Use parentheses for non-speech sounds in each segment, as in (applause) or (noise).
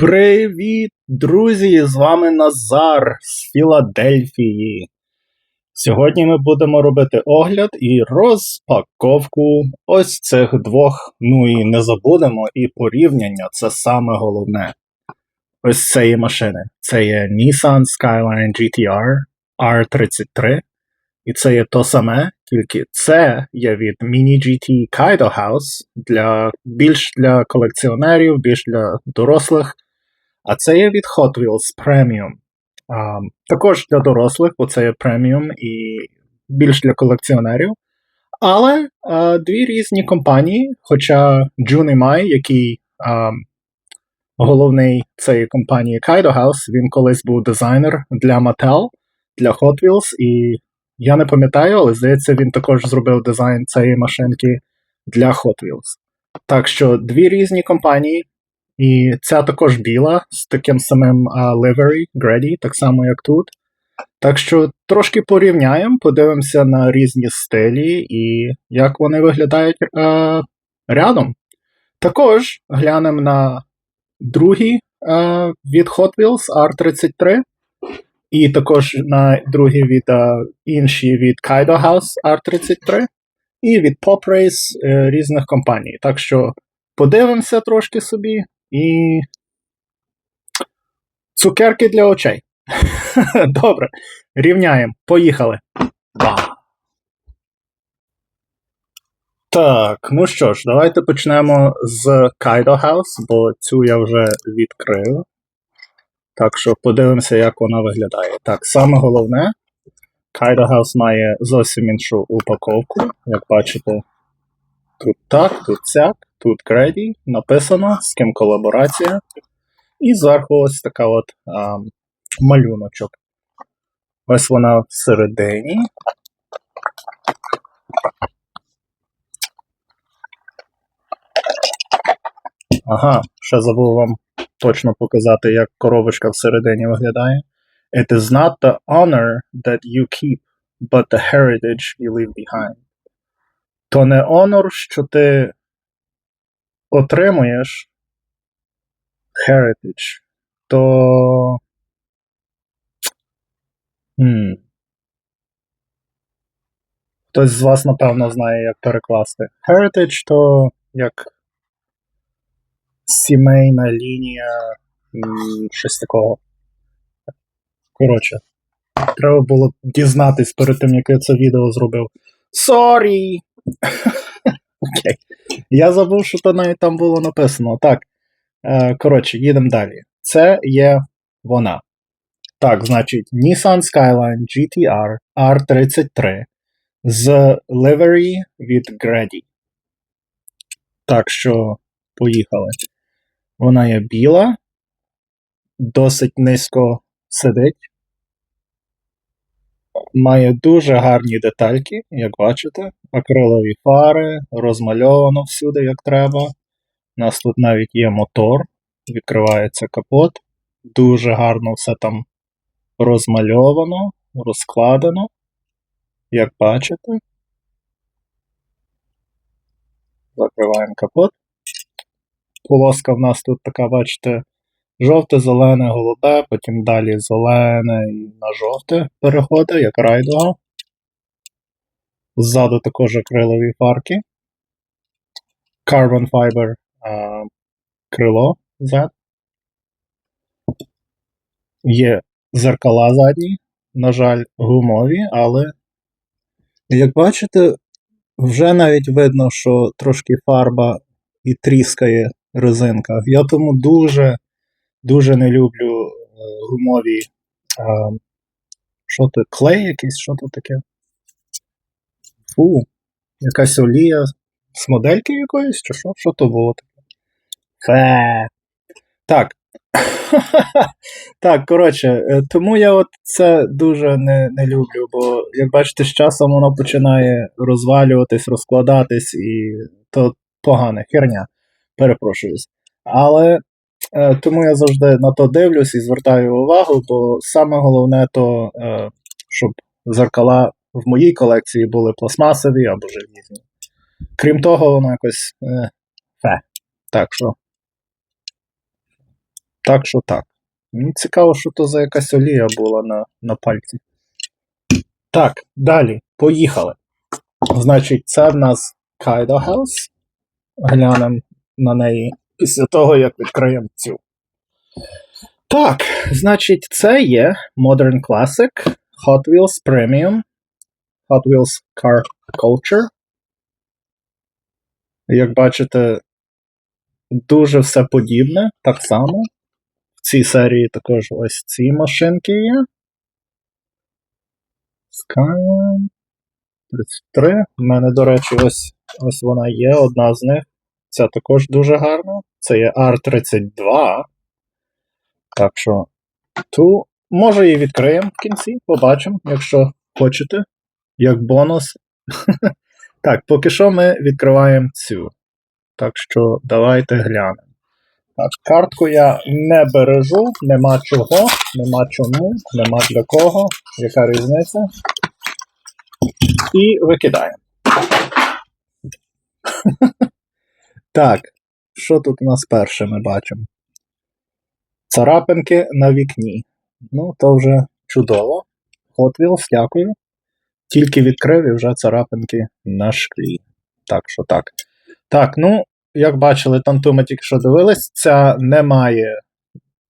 Привіт, друзі! З вами Назар з Філадельфії. Сьогодні ми будемо робити огляд і розпаковку ось цих двох. Ну і не забудемо, і порівняння це саме головне. Ось цієї машини. Це є Nissan Skyline GTR R33. І це є то саме, тільки це є від Mini GT Kaido House для більш для колекціонерів, більш для дорослих. А це є від Hot Wheels Premium. А, також для дорослих, бо це є преміум і більш для колекціонерів. Але а, дві різні компанії, хоча Jun Mai, який а, головний цієї компанії Kaido House, він колись був дизайнер для Mattel, для Hot Wheels, і я не пам'ятаю, але здається, він також зробив дизайн цієї машинки для Hot Wheels. Так що дві різні компанії, і ця також біла з таким самим livery, Grady, так само як тут. Так що трошки порівняємо, подивимося на різні стилі і як вони виглядають uh, рядом. Також глянемо на другий uh, від Hot Wheels R33. І також на другі від uh, інші від Kaido House R33 і від Pop Race uh, різних компаній. Так що подивимося трошки собі і. Цукерки для очей. (laughs) Добре. Рівняємо. Поїхали. Вау. Так, ну що ж, давайте почнемо з Kaido House, бо цю я вже відкрив. Так що подивимося, як вона виглядає. Так, саме головне, Kaido House має зовсім іншу упаковку. Як бачите, тут так, тут сяк, тут Grady, написано, з ким колаборація. І зверху ось така от а, малюночок. Ось вона всередині. Ага, ще забув вам точно показати, як коробочка всередині виглядає. It is not the honor that you keep, but the heritage you leave behind. То не honor, що ти отримуєш heritage, то. Хм. Хтось з вас, напевно, знає, як перекласти. Heritage то як сімейна лінія, щось такого. Коротше, треба було дізнатись перед тим, як я це відео зробив. Sorry! Окей. Я забув, що то навіть там було написано. Так. Е, коротше, їдемо далі. Це є вона. Так, значить, Nissan Skyline GTR R33 з livery від Grady. Так що, поїхали. Вона є біла, досить низько сидить. Має дуже гарні детальки, як бачите, акрилові фари, розмальовано всюди, як треба. У нас тут навіть є мотор, відкривається капот. Дуже гарно все там розмальовано, розкладено, як бачите. Закриваємо капот. Полоска в нас тут така, бачите, жовте, зелене, голубе, потім далі зелене і на жовте переходить, як райдуга. Ззаду також акрилові фарки. Carbon Fiber а, крило Z. Є зеркала задні, на жаль, гумові, але, як бачите, вже навіть видно, що трошки фарба і тріскає резинка. Я тому дуже дуже не люблю е, гумові. Що це, клей якийсь, що то таке? Фу, якась олія з модельки якоїсь, чи що? Що то було таке? Фе. Так. (laughs) так, коротше, е, тому я от це дуже не не люблю, бо, як бачите, з часом воно починає розвалюватись, розкладатись, і то погана херня. Перепрошуюсь. Але тому я завжди на то дивлюсь і звертаю увагу, бо саме головне то, е, щоб зеркала в моїй колекції були пластмасові або желізні. Крім того, воно якось. Е, фе. Так що. Так що так. Мені цікаво, що то за якась олія була на, на пальці. Так, далі. Поїхали. Значить, це в нас Kaido House. Глянемо на неї після того, як відкриємо цю. Так, значить, це є Modern Classic Hot Wheels Premium. Hot Wheels Car Culture. Як бачите, дуже все подібне, так само. В цій серії також ось ці машинки є. Skyline 33. У мене, до речі, ось ось вона є, одна з них. Ця також дуже гарна. Це є R32. Так що ту, може її відкриємо в кінці, побачимо, якщо хочете. Як бонус. (laughs) Так, поки що ми відкриваємо цю. Так що давайте глянемо. Так, картку я не бережу, нема чого, нема чому, нема для кого, яка різниця. І викидаємо. (laughs) Так, що тут у нас перше ми бачимо? Царапинки на вікні. Ну, то вже чудово. Hot Wheels, дякую. Тільки відкрив і вже царапинки на шклі. Так що так. Так, ну, як бачили, там ту ми тільки що дивились, ця не має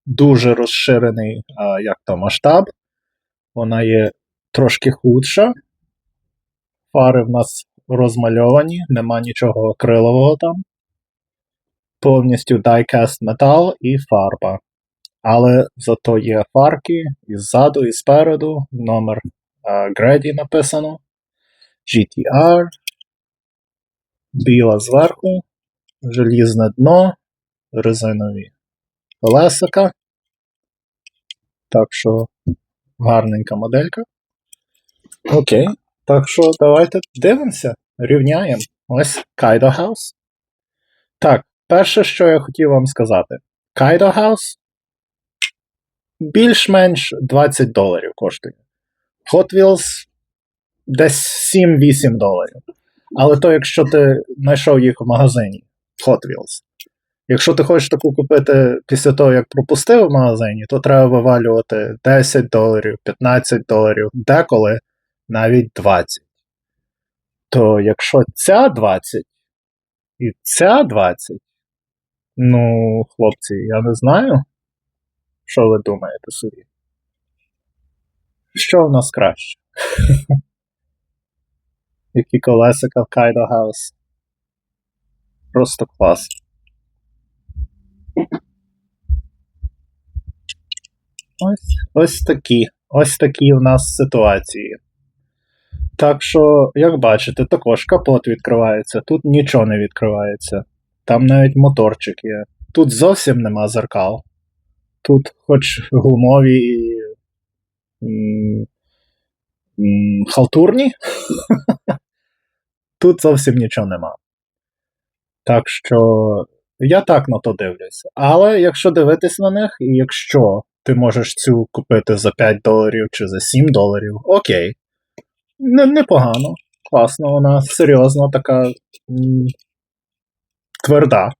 дуже розширений а, як то, масштаб. Вона є трошки худша. Фари в нас розмальовані, нема нічого акрилового там. Повністю die-cast метал і фарба. Але зато є фарки і ззаду, і спереду. Номер Греді написано. GTR. Біла зверху, желізне дно, резинові колесика. Так що гарненька моделька. Окей. Так що давайте дивимося, рівняємо. Ось Kaido House. Так, перше, що я хотів вам сказати. Kaido House більш-менш 20 доларів коштує. Hot Wheels десь 7-8 доларів. Але то, якщо ти знайшов їх в магазині Hot Wheels. Якщо ти хочеш таку купити після того, як пропустив в магазині, то треба вивалювати 10 доларів, 15 доларів, деколи навіть 20. То якщо ця 20 і ця 20, ну, хлопці, я не знаю, що ви думаєте собі. Що в нас краще? (laughs) Які колесика в Kaido House. Просто клас. Ось ось такі. Ось такі в нас ситуації. Так що, як бачите, також капот відкривається. Тут нічого не відкривається. Там навіть моторчик є. Тут зовсім нема зеркал. Тут хоч гумові і. Халтурні. (laughs) Тут зовсім нічого нема. Так що я так на то дивлюся. Але якщо дивитись на них, і якщо ти можеш цю купити за 5 доларів чи за 7 доларів, окей. Непогано, класно, вона серйозна, така тверда.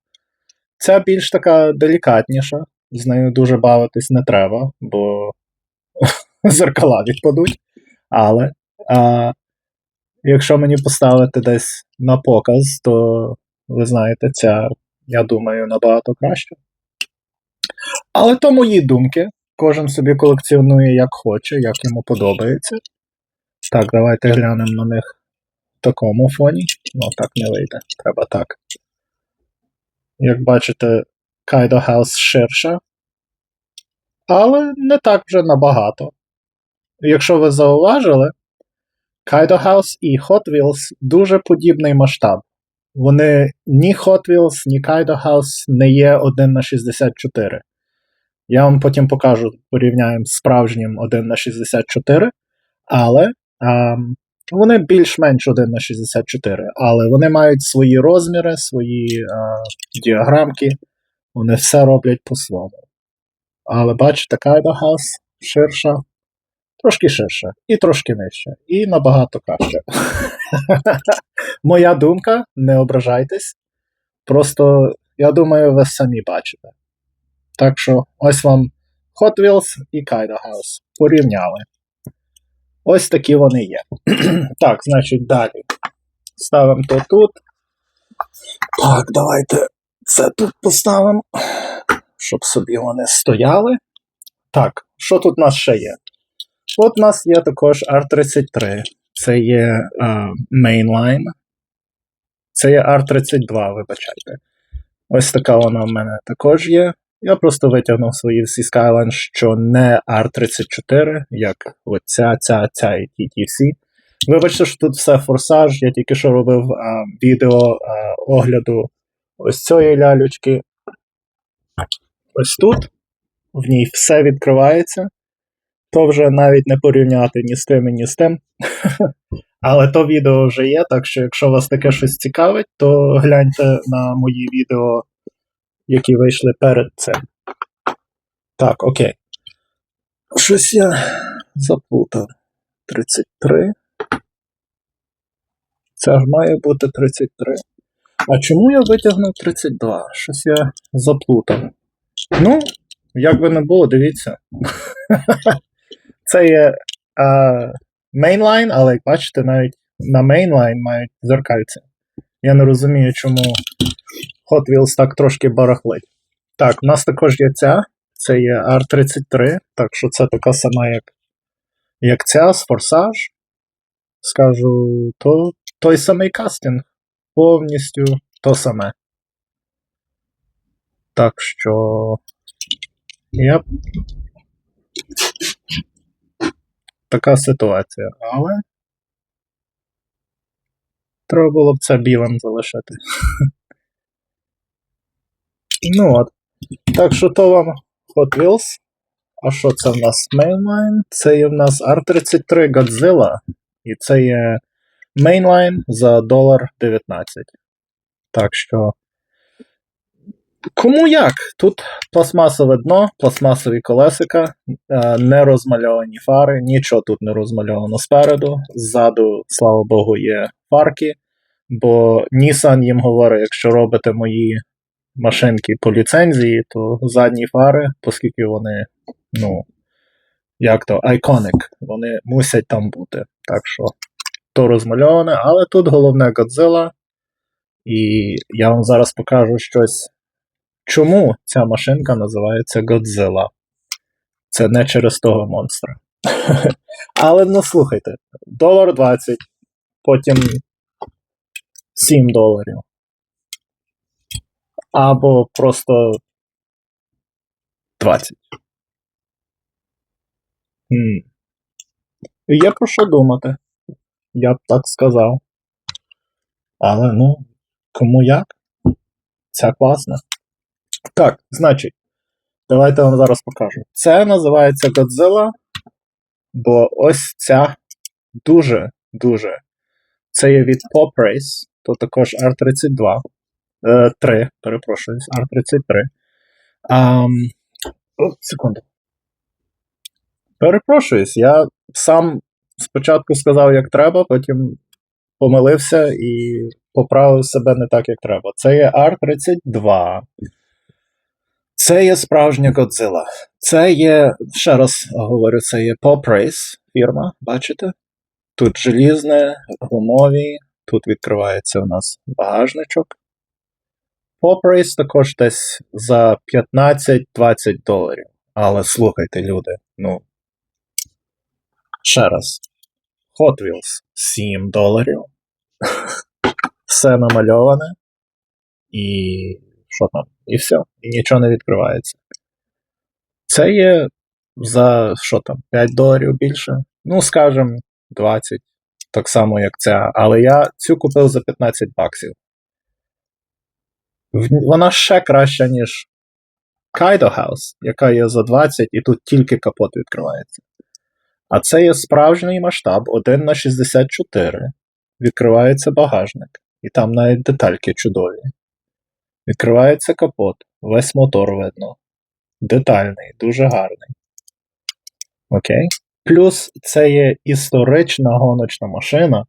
Ця більш така делікатніша, з нею дуже бавитись не треба, бо (laughs) зеркала відпадуть. Але а, якщо мені поставити десь на показ, то ви знаєте, ця, я думаю, набагато краще. Але то мої думки. Кожен собі колекціонує як хоче, як йому подобається. Так, давайте глянемо на них в такому фоні. Ну, так не вийде. Треба так. Як бачите, Kaido House ширша. Але не так вже набагато. Якщо ви зауважили, Kaido House і Hot Wheels дуже подібний масштаб. Вони ні Hot Wheels, ні Kaido House не є 1 на 64. Я вам потім покажу, порівняємо з справжнім 1 на 64, але а, вони більш-менш 1 на 64, але вони мають свої розміри, свої а, діаграмки, вони все роблять по-своєму. Але бачите, House ширша, трошки ширша, і трошки нижча, і набагато краще. (laughs) Моя думка, не ображайтесь. Просто, я думаю, ви самі бачите. Так що ось вам Hot Wheels і Kaido House. Порівняли. Ось такі вони є. (clears throat) так, значить, далі. Ставимо то тут. Так, давайте це тут поставимо, щоб собі вони стояли. Так, що тут у нас ще є? От у нас є також R33. Це є е, Mainline. Це є R32, вибачайте. Ось така вона в мене також є. Я просто витягнув свої всі Skyline, що не R34, як оця, ця, ця і ті, ті всі. Вибачте, що тут все форсаж. Я тільки що робив а, відео а, огляду ось цієї лялючки. Ось тут. В ній все відкривається. То вже навіть не порівняти ні з тим, ні з тим. (laughs) Але то відео вже є, так що якщо вас таке щось цікавить, то гляньте на мої відео, які вийшли перед цим. Так, окей. Щось я заплутав. 33. Це ж має бути 33. А чому я витягнув 32? Щось я заплутав. Ну, як би не було, дивіться. Це є Mainline, але як бачите, навіть на Mainline мають зеркальце. Я не розумію, чому Hot Wheels так трошки барахлить. Так, у нас також є ця. Це є R33, так що це така сама, як, як ця з Форсаж. Скажу, то той самий кастинг. Повністю то саме. Так що. Я така ситуація, але. Треба було б це білим залишити. (laughs) ну от. Так що то вам Hot Wheels. А що це в нас Mainline? Це є в нас R33 Godzilla. І це є Mainline за долар 19. Так що. Кому як? Тут пластмасове дно, пластмасові колесика, е, не розмальовані фари, нічого тут не розмальовано спереду. Ззаду, слава Богу, є фарки. Бо Nissan їм говорить, якщо робите мої машинки по ліцензії, то задні фари, оскільки вони, ну, як то, iconic, вони мусять там бути. Так що то розмальоване, але тут головне Godzilla. І я вам зараз покажу щось. Чому ця машинка називається Godzilla? Це не через того монстра. (laughs) Але ну слухайте, долар 20, потім 7 доларів. Або просто 20. Хм. Є про що думати. Я б так сказав. Але ну, кому як? Ця класна. Так, значить, давайте вам зараз покажу. Це називається Godzilla, бо ось ця дуже-дуже. Це є від Pop Race, то також R32. Е, 3, перепрошую, R33. А, о, секунду. Перепрошуюсь, я сам спочатку сказав, як треба, потім помилився і поправив себе не так, як треба. Це є R32. Це є справжня Godzilla. Це є, ще раз говорю, це є Pop Race фірма, бачите? Тут желізне, гумові, тут відкривається у нас багажничок. Race також десь за 15-20 доларів. Але слухайте, люди, ну. Ще раз. Hot Wheels 7 доларів. (laughs) Все намальоване. І що там? І все. І нічого не відкривається. Це є за що там, 5 доларів більше. Ну, скажем, 20. Так само, як ця. Але я цю купив за 15 баксів. Вона ще краща, ніж Kaido House, яка є за 20, і тут тільки капот відкривається. А це є справжній масштаб 1 на 64. Відкривається багажник. І там навіть детальки чудові. Відкривається капот, весь мотор видно. Детальний, дуже гарний. Окей. Плюс це є історична гоночна машина,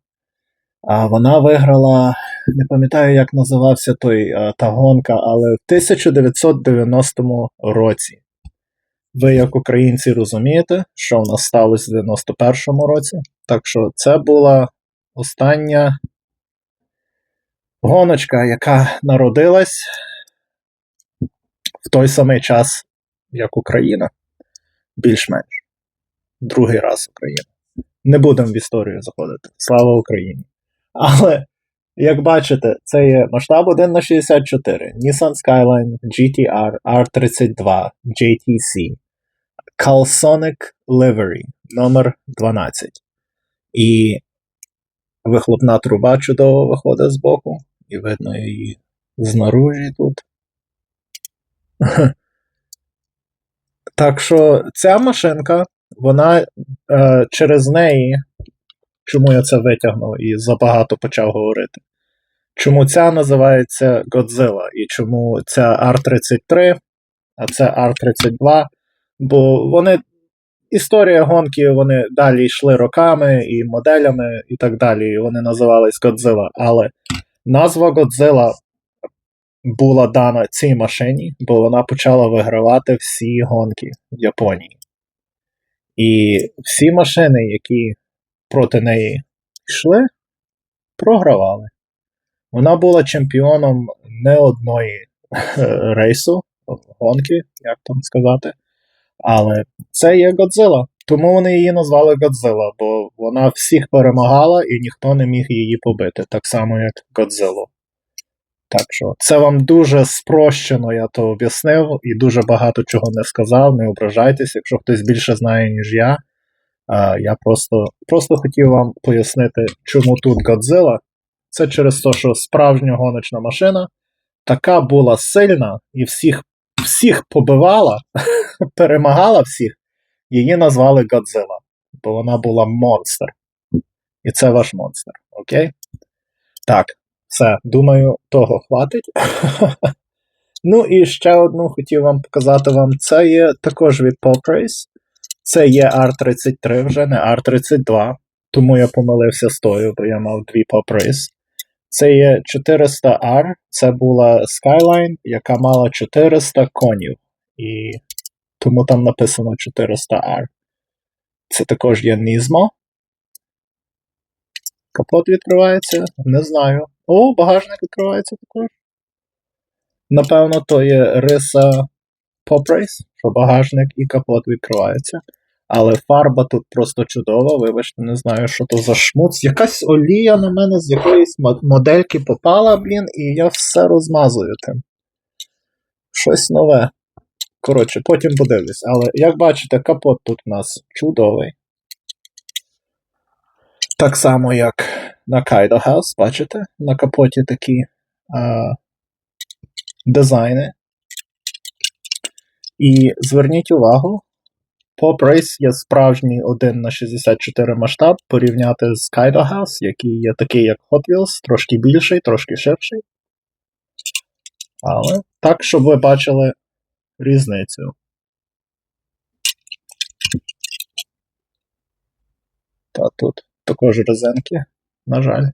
А вона виграла, не пам'ятаю, як називався той та гонка, але в 1990 році. Ви, як українці, розумієте, що в нас сталося в 91-му році. Так що це була остання гоночка, яка народилась в той самий час, як Україна. Більш-менш. Другий раз Україна. Не будемо в історію заходити. Слава Україні! Але, як бачите, це є масштаб 1 на 64, Nissan Skyline GTR R32 JTC, Calsonic Livery номер 12. І вихлопна труба чудово виходить з боку, і видно її знаружі тут. (laughs) Так що ця машинка, вона е, через неї чому я це витягнув і забагато почав говорити. Чому ця називається Godzilla і чому ця R33, а це R32, бо вони. Історія гонки, вони далі йшли роками і моделями, і так далі. і Вони називались Godzilla. Але назва Godzilla була дана цій машині, бо вона почала вигравати всі гонки в Японії. І всі машини, які проти неї йшли, програвали. Вона була чемпіоном не одної рейсу, гонки, як там сказати. Але це є Годзила. Тому вони її назвали Годзила, бо вона всіх перемагала і ніхто не міг її побити, так само, як Годзилу. Так що це вам дуже спрощено, я то об'яснив, і дуже багато чого не сказав. Не ображайтесь, якщо хтось більше знає, ніж я. Я просто просто хотів вам пояснити, чому тут Годзilla. Це через те, що справжня гоночна машина така була сильна і всіх всіх побивала, (laughs) перемагала всіх, її назвали Годзilla, бо вона була монстр. І це ваш монстр. Окей? Так, все, думаю, того хватить. (laughs) Ну і ще одну хотів вам показати вам. Це є також від Poprace. Це є R33 вже, не R32, тому я помилився з тою, бо я мав дві поприз. Це є 400R, це була Skyline, яка мала 400 конів. І тому там написано 400R. Це також є Nismo. Капот відкривається? Не знаю. О, багажник відкривається також. Напевно, то є риса Poprace, що багажник і капот відкривається. Але фарба тут просто чудова, вибачте, не знаю, що то за шмуц. Якась олія на мене з якоїсь модельки попала, блін, і я все розмазую тим. Щось нове. Коротше, потім подивлюсь. Але як бачите, капот тут у нас чудовий. Так само, як на Kaido House, бачите? На капоті такі а, дизайни. І зверніть увагу, Pop Race є справжній 1 на 64 масштаб порівняти з Kaido який є такий, як Hot Wheels, трошки більший, трошки ширший. Але так, щоб ви бачили різницю. Та тут також резинки, на жаль.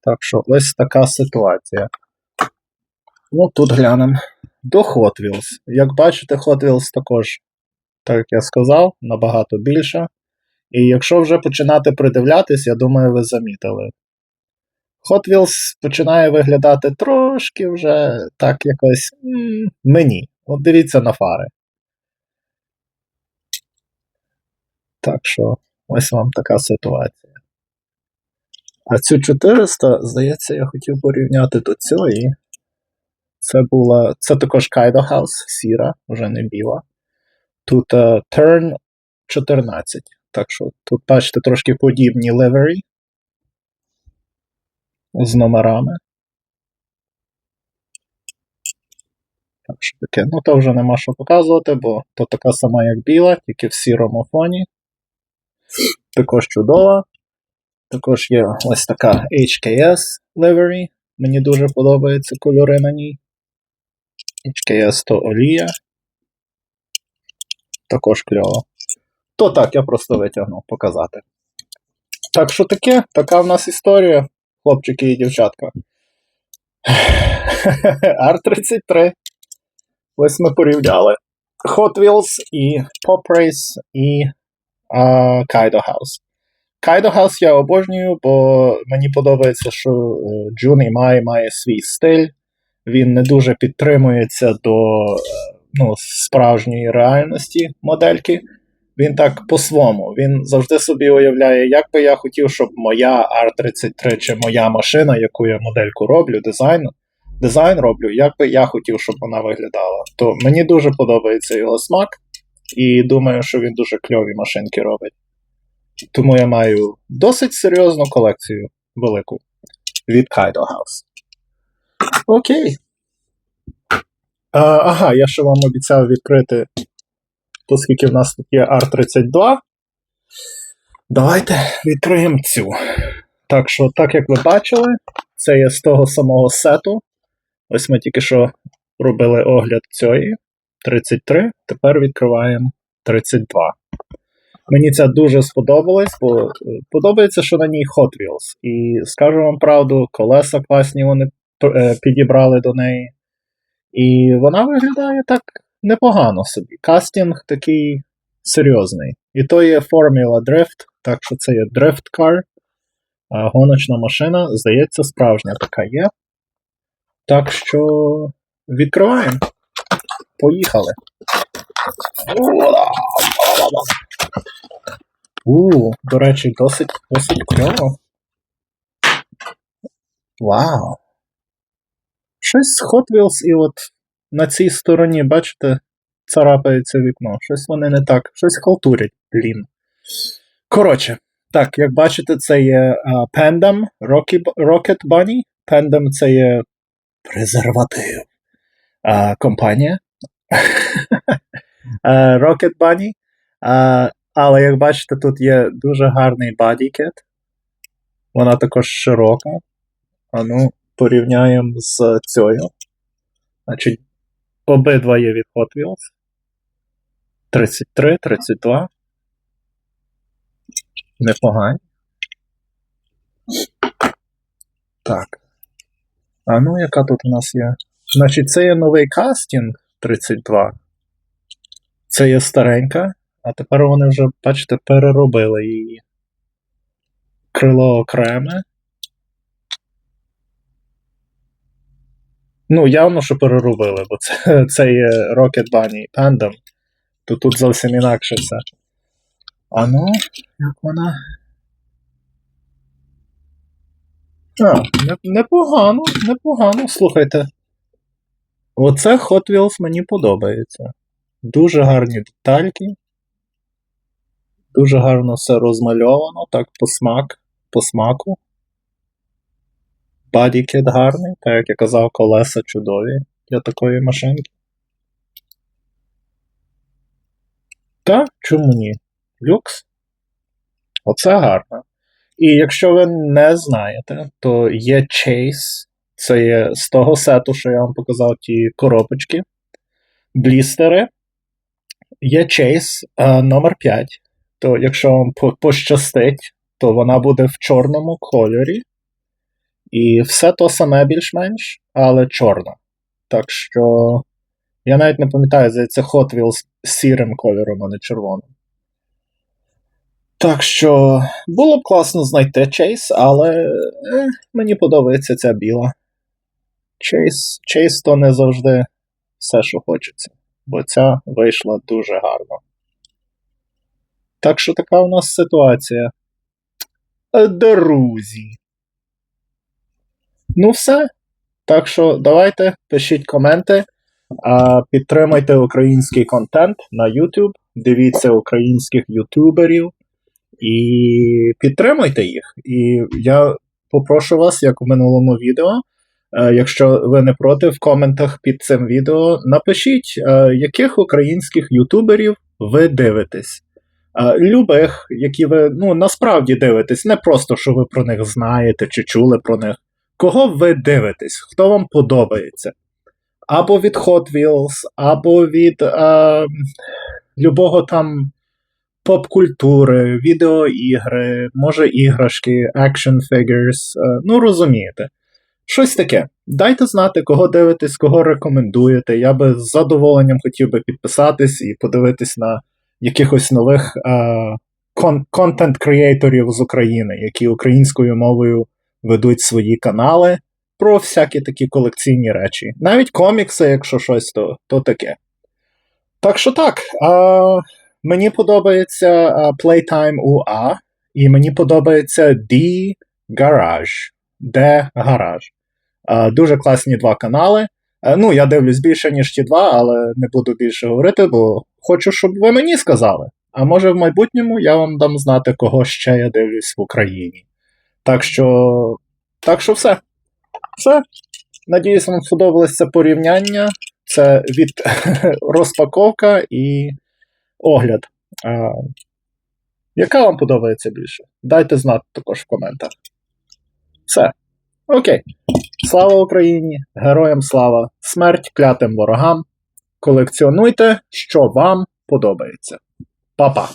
Так що ось така ситуація. Ну, тут глянемо до Hot Wheels. Як бачите, Hot Wheels також, так як я сказав, набагато більше. І якщо вже починати придивлятись, я думаю, ви замітили. Hot Wheels починає виглядати трошки вже так якось мені. От дивіться на фари. Так що, ось вам така ситуація. А цю 400, здається, я хотів порівняти до цієї. Це була. Це також Kaido House, сіра, вже не біла. Тут uh, Turn 14. Так що тут, бачите, трошки подібні livery з номерами. Так що таке. Ну, то вже нема що показувати, бо то така сама, як біла, тільки в сірому фоні. Також чудова. Також є ось така HKS livery. Мені дуже подобаються кольори на ній. HKS то олія. Також кльово. То так, я просто витягнув показати. Так що таке, така в нас історія, хлопчики і дівчатка. (laughs) R33. Ось ми порівняли Hot Wheels і Pop Race і а, Kaido House. Kaido House я обожнюю, бо мені подобається, що е, Джун і Май має свій стиль. Він не дуже підтримується до ну, справжньої реальності модельки. Він так по-своєму. Він завжди собі уявляє, як би я хотів, щоб моя R33 чи моя машина, яку я модельку роблю, дизайн, дизайн роблю, як би я хотів, щоб вона виглядала. То мені дуже подобається його смак, і думаю, що він дуже кльові машинки робить. Тому я маю досить серйозну колекцію велику від Kaido House. Окей. А, ага, я ще вам обіцяв відкрити, оскільки в нас тут є R32. Давайте відкриємо цю. Так що, так як ви бачили, це є з того самого сету. Ось ми тільки що робили огляд цієї 33, тепер відкриваємо 32. Мені це дуже сподобалось, бо е, подобається, що на ній Hot Wheels. І скажу вам правду, колеса класні вони е, підібрали до неї. І вона виглядає так непогано собі. Кастинг такий серйозний. І то є Formula Drift, так що це є Drift Car. Гоночна машина, здається, справжня така є. Так що відкриваємо. Поїхали. У, до речі, досить досить кльово. Вау! Щось Hot Wheels і от на цій стороні, бачите, царапається вікно. Щось вони не так, щось халтурять, блін. Коротше, так, як бачите, це є uh, Pandem Rocket Bunny. Pandem це є презерватив. Uh, компанія. (laughs) Rocket Bunny. Uh, але як бачите, тут є дуже гарний бодікет. Вона також широка. А ну, порівняємо з цією. Значить, обидва є від Hot Wheels. 33, 32. Непогані. Так. А ну, яка тут у нас є? Значить, це є новий кастинг 32. Це є старенька, а тепер вони вже, бачите, переробили її. Крило окреме. Ну, явно, що переробили, бо це (laughs) це є Rocket Bunny Tandem. То тут зовсім інакше все. А ну, як вона. А, непогано, непогано, слухайте. Оце Hot Wheels мені подобається. Дуже гарні детальки. Дуже гарно все розмальовано, так по смак, по смаку. Бодікет гарний, так як я казав, колеса чудові для такої машинки. Так, чому ні? Люкс. Оце гарно. І якщо ви не знаєте, то є Chase. Це є з того сету, що я вам показав ті коробочки. Блістери. Є Chase а, номер 5 То якщо вам пощастить, то вона буде в чорному кольорі. І все то саме більш-менш, але чорно. Так що. Я навіть не пам'ятаю, здається, Hot Wheels сірим кольором, а не червоним. Так що було б класно знайти Chase, але е, мені подобається ця біла. Chase, Chase то не завжди все, що хочеться, бо ця вийшла дуже гарно. Так що така у нас ситуація. Е, друзі. Ну, все. Так що давайте пишіть коменти, підтримайте український контент на YouTube, дивіться українських ютуберів і підтримуйте їх. І я попрошу вас, як в минулому відео. Е, якщо ви не проти, в коментах під цим відео напишіть, е, яких українських ютуберів ви дивитесь. Е, любих, які ви ну, насправді дивитесь, не просто що ви про них знаєте чи чули про них. Кого ви дивитесь, хто вам подобається? Або від Hot Wheels, або від е, любого там поп-культури, відеоігри, може іграшки, action figures, е, ну розумієте. Щось таке. Дайте знати, кого дивитесь, кого рекомендуєте. Я би з задоволенням хотів би підписатись і подивитись на якихось нових контент-креаторів з України, які українською мовою ведуть свої канали про всякі такі колекційні речі. Навіть комікси, якщо щось, то, то таке. Так що так. А, мені подобається Playtime UA, і мені подобається D Garage. D Garage. А, дуже класні два канали. А, ну, я дивлюсь більше, ніж ті два, але не буду більше говорити, бо хочу, щоб ви мені сказали. А може в майбутньому я вам дам знати, кого ще я дивлюсь в Україні. Так що. Так що все. Все. Надіюсь, вам сподобалось це порівняння. Це від (laughs) розпаковка і огляд. А, яка вам подобається більше? Дайте знати також в коментах. Все. Окей. Слава Україні! Героям слава! Смерть клятим ворогам! Колекціонуйте, що вам подобається. Па-па!